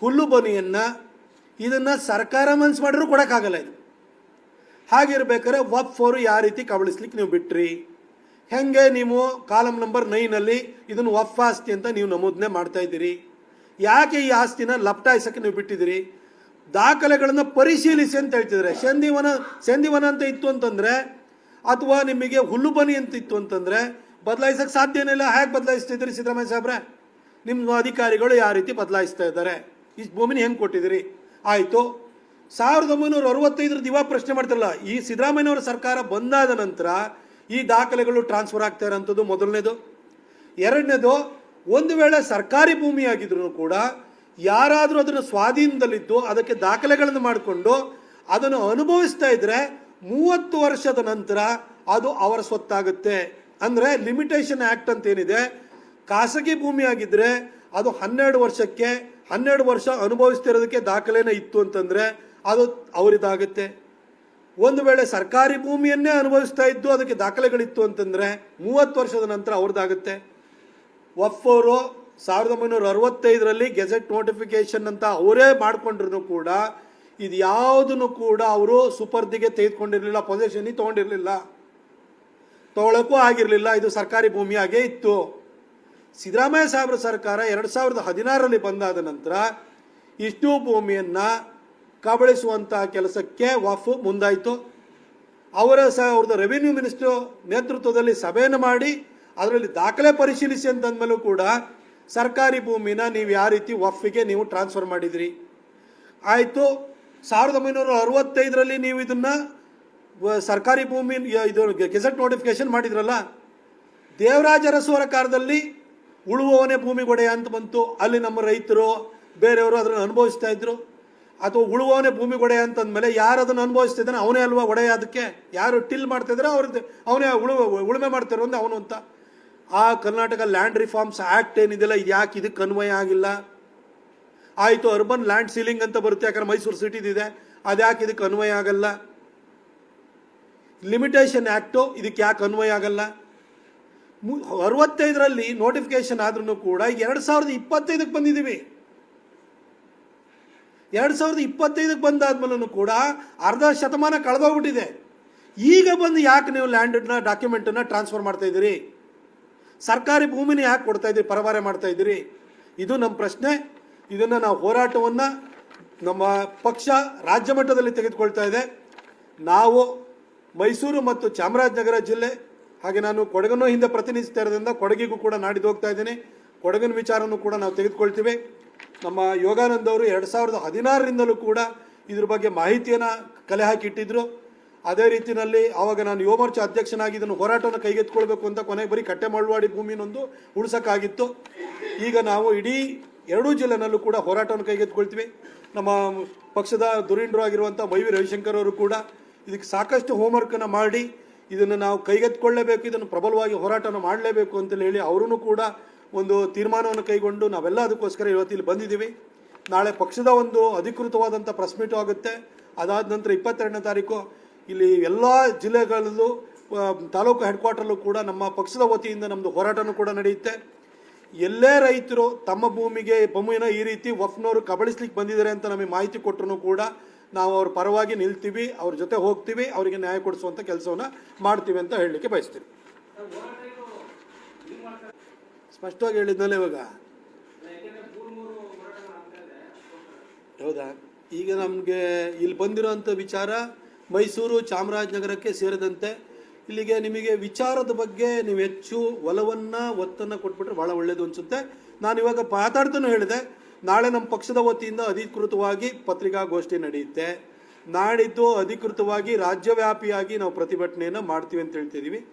ಹುಲ್ಲು ಬನಿಯನ್ನು ಇದನ್ನು ಸರ್ಕಾರ ಮನ್ಸು ಮಾಡಿದ್ರು ಕೊಡೋಕ್ಕಾಗಲ್ಲ ಇದು. ಹಾಗಿರ್ಬೇಕಾದ್ರೆ ವಫ್ ಫೋರು ಯಾವ ರೀತಿ ಕಬಳಿಸ್ಲಿಕ್ಕೆ ನೀವು ಬಿಟ್ರಿ? ಹೆಂಗೆ ನೀವು ಕಾಲಮ್ ನಂಬರ್ ನೈನಲ್ಲಿ ಇದನ್ನು ವಫ್ ಆಸ್ತಿ ಅಂತ ನೀವು ನಮೂದನೆ ಮಾಡ್ತಾ ಇದ್ದೀರಿ? ಯಾಕೆ ಈ ಆಸ್ತಿನ ಲಪ್ಟಾಯಿಸೋಕ್ಕೆ ನೀವು ಬಿಟ್ಟಿದ್ದೀರಿ? ದಾಖಲೆಗಳನ್ನು ಪರಿಶೀಲಿಸಿ ಅಂತ ಹೇಳ್ತಿದ್ರೆ, ಸಂಧಿವನ ಸಂಧಿವನ ಅಂತ ಇತ್ತು ಅಂತಂದರೆ, ಅಥವಾ ನಿಮಗೆ ಹುಲ್ಲುಬನಿ ಅಂತ ಇತ್ತು ಅಂತಂದರೆ, ಬದಲಾಯಿಸೋಕ್ಕೆ ಸಾಧ್ಯನೇ ಇಲ್ಲ ಹೇಗೆ ಬದಲಾಯಿಸ್ತಿದ್ದೀರಿ ಸಿದ್ದರಾಮಯ್ಯ ಸಾಹೇಬ್ರೆ? ನಿಮ್ಮ ಅಧಿಕಾರಿಗಳು ಯಾವ ರೀತಿ ಬದಲಾಯಿಸ್ತಾ ಇದ್ದಾರೆ? ಈ ಭೂಮಿನ ಹೆಂಗೆ ಕೊಟ್ಟಿದ್ದೀರಿ? ಆಯಿತು. ಸಾವಿರದ ಒಂಬೈನೂರ ಅರವತ್ತೈದರ ದಿವಾ ಪ್ರಶ್ನೆ ಮಾಡ್ತಾರಲ್ಲ, ಈ ಸಿದ್ದರಾಮಯ್ಯನವರ ಸರ್ಕಾರ ಬಂದಾದ ನಂತರ ಈ ದಾಖಲೆಗಳು ಟ್ರಾನ್ಸ್ಫರ್ ಆಗ್ತಾ ಇರೋಂಥದ್ದು ಮೊದಲನೇದು. ಎರಡನೇದು, ಒಂದು ವೇಳೆ ಸರ್ಕಾರಿ ಭೂಮಿ ಆಗಿದ್ರು ಕೂಡ ಯಾರಾದರೂ ಅದನ್ನು ಸ್ವಾಧೀನದಲ್ಲಿದ್ದು ಅದಕ್ಕೆ ದಾಖಲೆಗಳನ್ನು ಮಾಡಿಕೊಂಡು ಅದನ್ನು ಅನುಭವಿಸ್ತಾ ಇದ್ರೆ ಮೂವತ್ತು ವರ್ಷದ ನಂತರ ಅದು ಅವರ ಸ್ವತ್ತಾಗುತ್ತೆ. ಅಂದರೆ ಲಿಮಿಟೇಷನ್ ಆ್ಯಕ್ಟ್ ಅಂತ ಏನಿದೆ ಖಾಸಗಿ ಭೂಮಿ ಆಗಿದ್ರೆ ಅದು ಹನ್ನೆರಡು ವರ್ಷಕ್ಕೆ, ಹನ್ನೆರಡು ವರ್ಷ ಅನುಭವಿಸ್ತಿರೋದಕ್ಕೆ ದಾಖಲೆನೇ ಇತ್ತು ಅಂತಂದರೆ ಅದು ಅವರಿದಾಗುತ್ತೆ. ಒಂದು ವೇಳೆ ಸರ್ಕಾರಿ ಭೂಮಿಯನ್ನೇ ಅನುಭವಿಸ್ತಾ ಇದ್ದು ಅದಕ್ಕೆ ದಾಖಲೆಗಳಿತ್ತು ಅಂತಂದರೆ ಮೂವತ್ತು ವರ್ಷದ ನಂತರ ಅವ್ರದ್ದಾಗುತ್ತೆ ವಫ್ ಅವರು ಸಾವಿರದ ಒಂಬೈನೂರ ಅರವತ್ತೈದರಲ್ಲಿ ಗೆಜೆಟ್ ನೋಟಿಫಿಕೇಶನ್ ಅಂತ ಅವರೇ ಮಾಡಿಕೊಂಡ್ರು ಕೂಡ ಇದು ಯಾವುದನ್ನು ಕೂಡ ಅವರು ಸುಪರ್ದಿಗೆ ತೆಗೆದುಕೊಂಡಿರಲಿಲ್ಲ ಪೊಸೆಷನ್ ತೊಗೊಂಡಿರಲಿಲ್ಲ. ತಗೊಳಕ್ಕೂ ಆಗಿರಲಿಲ್ಲ, ಇದು ಸರ್ಕಾರಿ ಭೂಮಿಯಾಗೇ ಇತ್ತು. ಸಿದ್ದರಾಮಯ್ಯ ಸಾಹೇಬ್ರ ಸರ್ಕಾರ ಎರಡು ಸಾವಿರದ ಹದಿನಾರರಲ್ಲಿ ಬಂದಾದ ನಂತರ ಇಷ್ಟು ಭೂಮಿಯನ್ನು ಕಬಳಿಸುವಂಥ ಕೆಲಸಕ್ಕೆ ವಫ್ ಮುಂದಾಯಿತು. ಅವರ ಸಹ ಅವ್ರದ್ದು ರೆವಿನ್ಯೂ ಮಿನಿಸ್ಟ್ರು ನೇತೃತ್ವದಲ್ಲಿ ಸಭೆಯನ್ನು ಮಾಡಿ ಅದರಲ್ಲಿ ದಾಖಲೆ ಪರಿಶೀಲಿಸಿ ಅಂತಂದಮೇಲೂ ಕೂಡ ಸರ್ಕಾರಿ ಭೂಮಿನ ನೀವು ಯಾವ ರೀತಿ ವಫ್ಗೆ ನೀವು ಟ್ರಾನ್ಸ್ಫರ್ ಮಾಡಿದಿರಿ. ಆಯಿತು, ಸಾವಿರದ ಒಂಬೈನೂರ ಅರವತ್ತೈದರಲ್ಲಿ ನೀವು ಇದನ್ನು ಸರ್ಕಾರಿ ಭೂಮಿ, ಇದು ಗೆಜೆಟ್ ನೋಟಿಫಿಕೇಶನ್ ಮಾಡಿದ್ರಲ್ಲ? ದೇವರಾಜ ಅರಸು ಕಾಲದಲ್ಲಿ ಉಳುವವನೇ ಭೂಮಿ ಒಡೆಯ ಅಂತ ಬಂತು. ಅಲ್ಲಿ ನಮ್ಮ ರೈತರು, ಬೇರೆಯವರು ಅದನ್ನು ಅನುಭವಿಸ್ತಾ ಇದ್ರು. ಅಥವಾ ಉಳುವವನೇ ಭೂಮಿ ಭೂಮಿಗೊಡೆಯ ಅಂತಂದಮೇಲೆ ಯಾರು ಅದನ್ನು ಅನುಭವಿಸ್ತಿದ್ದಾನೆ ಅವನೇ ಅಲ್ವಾ ಒಡೆಯ ಅದಕ್ಕೆ? ಯಾರು ಟಿಲ್ ಮಾಡ್ತಿದ್ರೆ ಅವ್ರದ್ದು. ಅವನೇ ಉಳು, ಉಳುಮೆ ಮಾಡ್ತಿರೋ ಅಂದ್ರೆ ಅವನು ಅಂತ. ಆ ಕರ್ನಾಟಕ ಲ್ಯಾಂಡ್ ರಿಫಾರ್ಮ್ಸ್ ಆ್ಯಕ್ಟ್ ಏನಿದೆಯಲ್ಲ, ಇದು ಯಾಕೆ ಇದಕ್ಕೆ ಅನ್ವಯ ಆಗಿಲ್ಲ? ಆಯಿತು ಅರ್ಬನ್ ಲ್ಯಾಂಡ್ ಸೀಲಿಂಗ್ ಅಂತ ಬರುತ್ತೆ, ಯಾಕಂದ್ರೆ ಮೈಸೂರು ಸಿಟಿದಿದೆ ಅದು ಯಾಕೆ ಇದಕ್ಕೆ ಅನ್ವಯ ಆಗಲ್ಲ? ಲಿಮಿಟೇಷನ್ ಆ್ಯಕ್ಟು ಇದಕ್ಕೆ ಯಾಕೆ ಅನ್ವಯ ಆಗಲ್ಲ? ಅರವತ್ತೈದರಲ್ಲಿ ನೋಟಿಫಿಕೇಶನ್ ಆದ್ರೂ ಕೂಡ ಎರಡು ಸಾವಿರದ ಇಪ್ಪತ್ತೈದಕ್ಕೆ ಬಂದಿದ್ದೀವಿ. ಎರಡು ಸಾವಿರದ ಇಪ್ಪತ್ತೈದಕ್ಕೆ ಬಂದಾದ್ಮೇಲೂ ಕೂಡ ಅರ್ಧ ಶತಮಾನ ಕಳೆದೋಗ್ಬಿಟ್ಟಿದೆ. ಈಗ ಬಂದು ಯಾಕೆ ನೀವು ಲ್ಯಾಂಡನ್ನ ಡಾಕ್ಯುಮೆಂಟನ್ನು ಟ್ರಾನ್ಸ್ಫರ್ ಮಾಡ್ತಾ ಇದ್ದೀರಿ? ಸರ್ಕಾರಿ ಭೂಮಿನ ಯಾಕೆ ಕೊಡ್ತಾ ಇದ್ದೀರಿ? ಪರವಾರೆ ಮಾಡ್ತಾ ಇದ್ದೀರಿ? ಇದು ನಮ್ಮ ಪ್ರಶ್ನೆ. ಇದನ್ನು ನಾವು ಹೋರಾಟವನ್ನು ನಮ್ಮ ಪಕ್ಷ ರಾಜ್ಯ ಮಟ್ಟದಲ್ಲಿ ತೆಗೆದುಕೊಳ್ತಾ ಇದೆ. ನಾವು ಮೈಸೂರು ಮತ್ತು ಚಾಮರಾಜನಗರ ಜಿಲ್ಲೆ ಹಾಗೆ ನಾನು ಕೊಡಗನ್ನು ಹಿಂದೆ ಪ್ರತಿನಿಧಿಸ್ತಾ ಇರೋದ್ರಿಂದ ಕೊಡಗಿಗೂ ಕೂಡ ನಾಡಿದ್ದು ಹೋಗ್ತಾ ಇದ್ದೇನೆ. ಕೊಡಗಿನ ವಿಚಾರನೂ ಕೂಡ ನಾವು ತೆಗೆದುಕೊಳ್ತೀವಿ. ನಮ್ಮ ಯೋಗಾನಂದ್ ಅವರು ಎರಡು ಸಾವಿರದ ಹದಿನಾರರಿಂದಲೂ ಕೂಡ ಇದ್ರ ಬಗ್ಗೆ ಮಾಹಿತಿಯನ್ನು ಕಲೆ ಹಾಕಿಟ್ಟಿದ್ರು. ಅದೇ ರೀತಿಯಲ್ಲಿ ಆವಾಗ ನಾನು ಯುವ ಮೋರ್ಚಾ ಅಧ್ಯಕ್ಷನಾಗಿ ಇದನ್ನು ಹೋರಾಟವನ್ನು ಕೈಗೆತ್ತಿಕೊಳ್ಬೇಕು ಅಂತ ಕೊನೆಗೆ ಬರೀ ಕಟ್ಟೆ ಮಳ್ವಾಡಿ ಭೂಮಿನೊಂದು ಉಳಿಸೋಕ್ಕಾಗಿತ್ತು. ಈಗ ನಾವು ಇಡೀ ಎರಡೂ ಜಿಲ್ಲೆನಲ್ಲೂ ಕೂಡ ಹೋರಾಟವನ್ನು ಕೈಗೆತ್ತಿಕೊಳ್ತೀವಿ. ನಮ್ಮ ಪಕ್ಷದ ಧುರೀಣರು ಆಗಿರುವಂಥ ವೈ ವಿ ರವಿಶಂಕರ್ ಅವರು ಕೂಡ ಇದಕ್ಕೆ ಸಾಕಷ್ಟು ಹೋಮ್ವರ್ಕನ್ನು ಮಾಡಿ ಇದನ್ನು ನಾವು ಕೈಗೆತ್ತಿಕೊಳ್ಳಲೇಬೇಕು ಇದನ್ನು ಪ್ರಬಲವಾಗಿ ಹೋರಾಟವನ್ನು ಮಾಡಲೇಬೇಕು ಅಂತೇಳಿ ಹೇಳಿ ಅವರೂ ಕೂಡ ಒಂದು ತೀರ್ಮಾನವನ್ನು ಕೈಗೊಂಡು ನಾವೆಲ್ಲ ಅದಕ್ಕೋಸ್ಕರ ಇವತ್ತಿಲ್ಲಿ ಬಂದಿದ್ದೀವಿ. ನಾಳೆ ಪಕ್ಷದ ಒಂದು ಅಧಿಕೃತವಾದಂಥ ಪ್ರೆಸ್ ಮೀಟು ಆಗುತ್ತೆ. ಅದಾದ ನಂತರ ಇಪ್ಪತ್ತೆರಡನೇ ತಾರೀಕು ಇಲ್ಲಿ ಎಲ್ಲ ಜಿಲ್ಲೆಗಳಲ್ಲೂ ತಾಲೂಕು ಹೆಡ್ ಕ್ವಾರ್ಟರ್ಲ್ಲೂ ಕೂಡ ನಮ್ಮ ಪಕ್ಷದ ವತಿಯಿಂದ ನಮ್ಮದು ಹೋರಾಟವೂ ಕೂಡ ನಡೆಯುತ್ತೆ. ಎಲ್ಲೇ ರೈತರು ತಮ್ಮ ಭೂಮಿಗೆ, ಭೂಮಿನ ಈ ರೀತಿ ವಫ್ನವರು ಕಬಳಿಸ್ಲಿಕ್ಕೆ ಬಂದಿದ್ದಾರೆ ಅಂತ ನಮಗೆ ಮಾಹಿತಿ ಕೊಟ್ಟರು ಕೂಡ ನಾವು ಅವ್ರ ಪರವಾಗಿ ನಿಲ್ತೀವಿ, ಅವ್ರ ಜೊತೆ ಹೋಗ್ತೀವಿ, ಅವರಿಗೆ ನ್ಯಾಯ ಕೊಡಿಸುವಂಥ ಕೆಲಸವನ್ನು ಮಾಡ್ತೀವಿ ಅಂತ ಹೇಳಲಿಕ್ಕೆ ಬಯಸ್ತೀವಿ. ಸ್ಪಷ್ಟವಾಗಿ ಹೇಳಿದ್ನಲ್ಲ ಇವಾಗ? ಹೌದಾ? ಈಗ ನಮಗೆ ಇಲ್ಲಿ ಬಂದಿರೋಂಥ ವಿಚಾರ ಮೈಸೂರು ಚಾಮರಾಜನಗರಕ್ಕೆ ಸೇರಿದಂತೆ. ಇಲ್ಲಿಗೆ ನಿಮಗೆ ವಿಚಾರದ ಬಗ್ಗೆ ನೀವು ಹೆಚ್ಚು ಒಲವನ್ನು, ಒತ್ತನ್ನು ಕೊಟ್ಬಿಟ್ರೆ ಭಾಳ ಒಳ್ಳೆಯದು ಅನಿಸುತ್ತೆ. ನಾನು ಇವಾಗ ಮಾತಾಡ್ತಾನು ಹೇಳಿದೆ. ನಾಳೆ ನಮ್ಮ ಪಕ್ಷದ ವತಿಯಿಂದ ಅಧಿಕೃತವಾಗಿ ಪತ್ರಿಕಾಗೋಷ್ಠಿ ನಡೆಯುತ್ತೆ. ನಾಡಿದ್ದು ಅಧಿಕೃತವಾಗಿ ರಾಜ್ಯವ್ಯಾಪಿಯಾಗಿ ನಾವು ಪ್ರತಿಭಟನೆಯನ್ನು ಮಾಡ್ತೀವಿ ಅಂತ ಹೇಳ್ತಿದ್ದೀವಿ